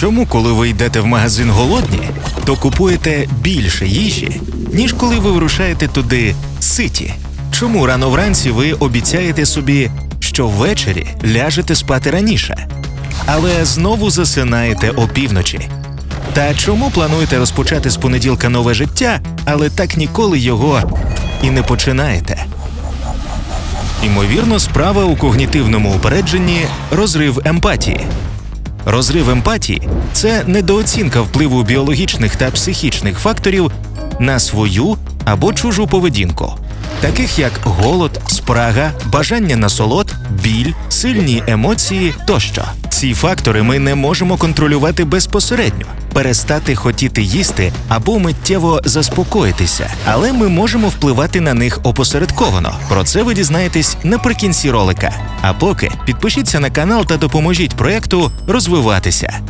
Чому, коли ви йдете в магазин голодні, то купуєте більше їжі, ніж коли ви вирушаєте туди ситі? Чому рано вранці ви обіцяєте собі, що ввечері ляжете спати раніше, але знову засинаєте опівночі? Та чому плануєте розпочати з понеділка нове життя, але так ніколи його і не починаєте? Імовірно, справа у когнітивному упередженні розрив емпатії. Розрив емпатії це недооцінка впливу біологічних та психічних факторів на свою або чужу поведінку, таких як голод, спрага, бажання насолод, біль, сильні емоції тощо. Ці фактори ми не можемо контролювати безпосередньо, перестати хотіти їсти або миттєво заспокоїтися, але ми можемо впливати на них опосередковано. Про це ви дізнаєтесь наприкінці ролика. А поки підпишіться на канал та допоможіть проекту розвиватися.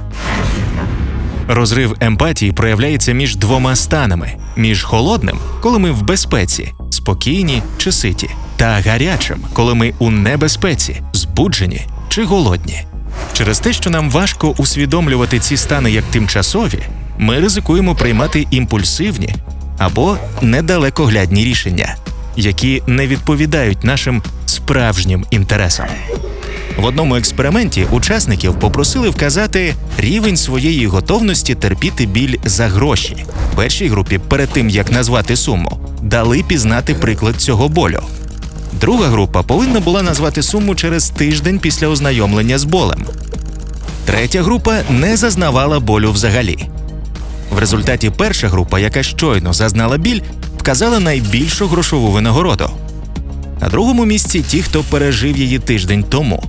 Розрив емпатії проявляється між двома станами: між холодним, коли ми в безпеці, спокійні чи ситі, та гарячим, коли ми у небезпеці, збуджені чи голодні. Через те, що нам важко усвідомлювати ці стани як тимчасові, ми ризикуємо приймати імпульсивні або недалекоглядні рішення, які не відповідають нашим справжнім інтересам. В одному експерименті учасників попросили вказати рівень своєї готовності терпіти біль за гроші. Першій групі, перед тим як назвати суму, дали пізнати приклад цього болю. Друга група повинна була назвати суму через тиждень після ознайомлення з болем. Третя група не зазнавала болю взагалі. В результаті перша група, яка щойно зазнала біль, вказала найбільшу грошову винагороду. На другому місці ті, хто пережив її тиждень тому.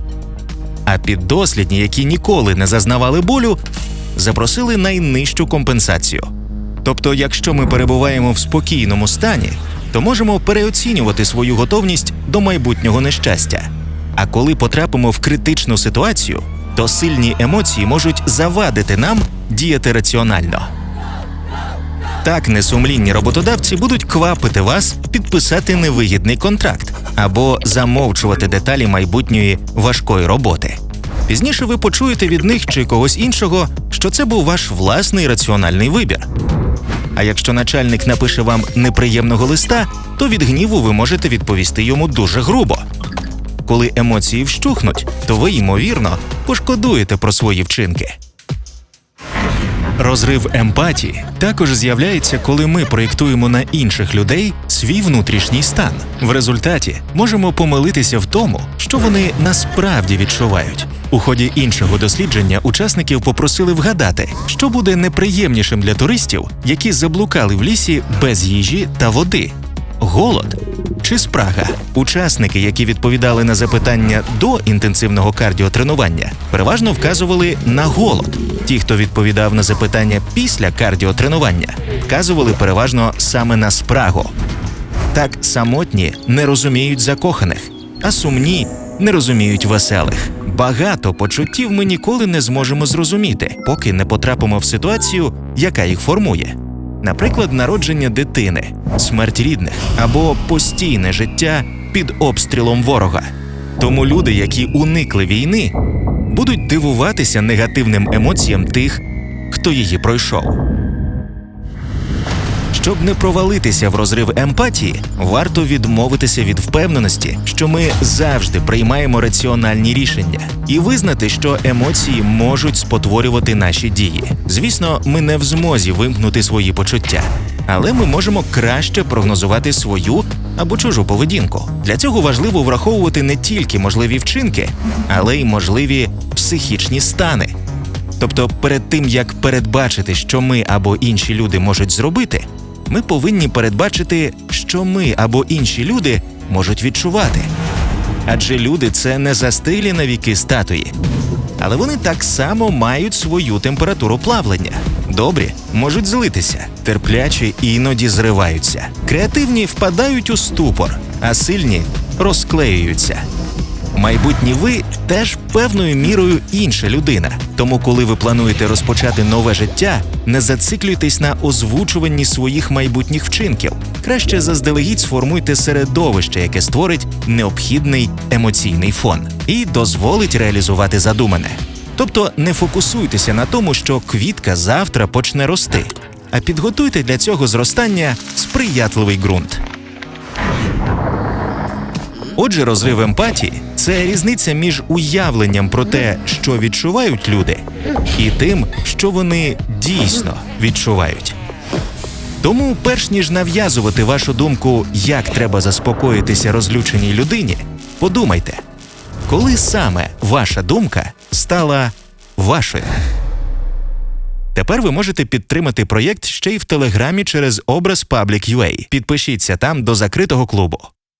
А піддослідні, які ніколи не зазнавали болю, запросили найнижчу компенсацію. Тобто, якщо ми перебуваємо в спокійному стані, то можемо переоцінювати свою готовність до майбутнього нещастя. А коли потрапимо в критичну ситуацію, то сильні емоції можуть завадити нам діяти раціонально. Так несумлінні роботодавці будуть квапити вас підписати невигідний контракт або замовчувати деталі майбутньої важкої роботи. Пізніше ви почуєте від них чи когось іншого, що це був ваш власний раціональний вибір. А якщо начальник напише вам неприємного листа, то від гніву ви можете відповісти йому дуже грубо. Коли емоції вщухнуть, то ви, ймовірно, пошкодуєте про свої вчинки. Розрив емпатії також з'являється, коли ми проєктуємо на інших людей свій внутрішній стан. В результаті можемо помилитися в тому, що вони насправді відчувають. У ході іншого дослідження учасників попросили вгадати, що буде неприємнішим для туристів, які заблукали в лісі без їжі та води. Голод чи спрага. Учасники, які відповідали на запитання до інтенсивного кардіотренування, переважно вказували на голод. Ті, хто відповідав на запитання після кардіотренування, вказували переважно саме на спрагу. Так самотні не розуміють закоханих, а сумні не розуміють веселих. Багато почуттів ми ніколи не зможемо зрозуміти, поки не потрапимо в ситуацію, яка їх формує. Наприклад, народження дитини, смерть рідних або постійне життя під обстрілом ворога. Тому люди, які уникли війни, будуть дивуватися негативним емоціям тих, хто її пройшов. Щоб не провалитися в розрив емпатії, варто відмовитися від впевненості, що ми завжди приймаємо раціональні рішення, і визнати, що емоції можуть спотворювати наші дії. Звісно, ми не в змозі вимкнути свої почуття, але ми можемо краще прогнозувати свою або чужу поведінку. Для цього важливо враховувати не тільки можливі вчинки, але й можливі психічні стани. Тобто, перед тим як передбачити, що ми або інші люди можуть зробити, ми повинні передбачити, що ми або інші люди можуть відчувати. Адже люди це не застилі на віки статуї, але вони так само мають свою температуру плавлення. Добрі можуть злитися, терплячі іноді зриваються. Креативні впадають у ступор, а сильні розклеюються. Майбутні ви теж певною мірою інша людина. Тому, коли ви плануєте розпочати нове життя, не зациклюйтесь на озвучуванні своїх майбутніх вчинків. Краще заздалегідь сформуйте середовище, яке створить необхідний емоційний фон і дозволить реалізувати задумане. Тобто не фокусуйтеся на тому, що квітка завтра почне рости, а підготуйте для цього зростання сприятливий ґрунт. Отже, розрив емпатії це різниця між уявленням про те, що відчувають люди, і тим, що вони дійсно відчувають. Тому, перш ніж нав'язувати вашу думку, як треба заспокоїтися розлюченій людині, подумайте, коли саме ваша думка стала вашою. Тепер ви можете підтримати проєкт ще й в Телеграмі через образ Public.ua. Підпишіться там до закритого клубу.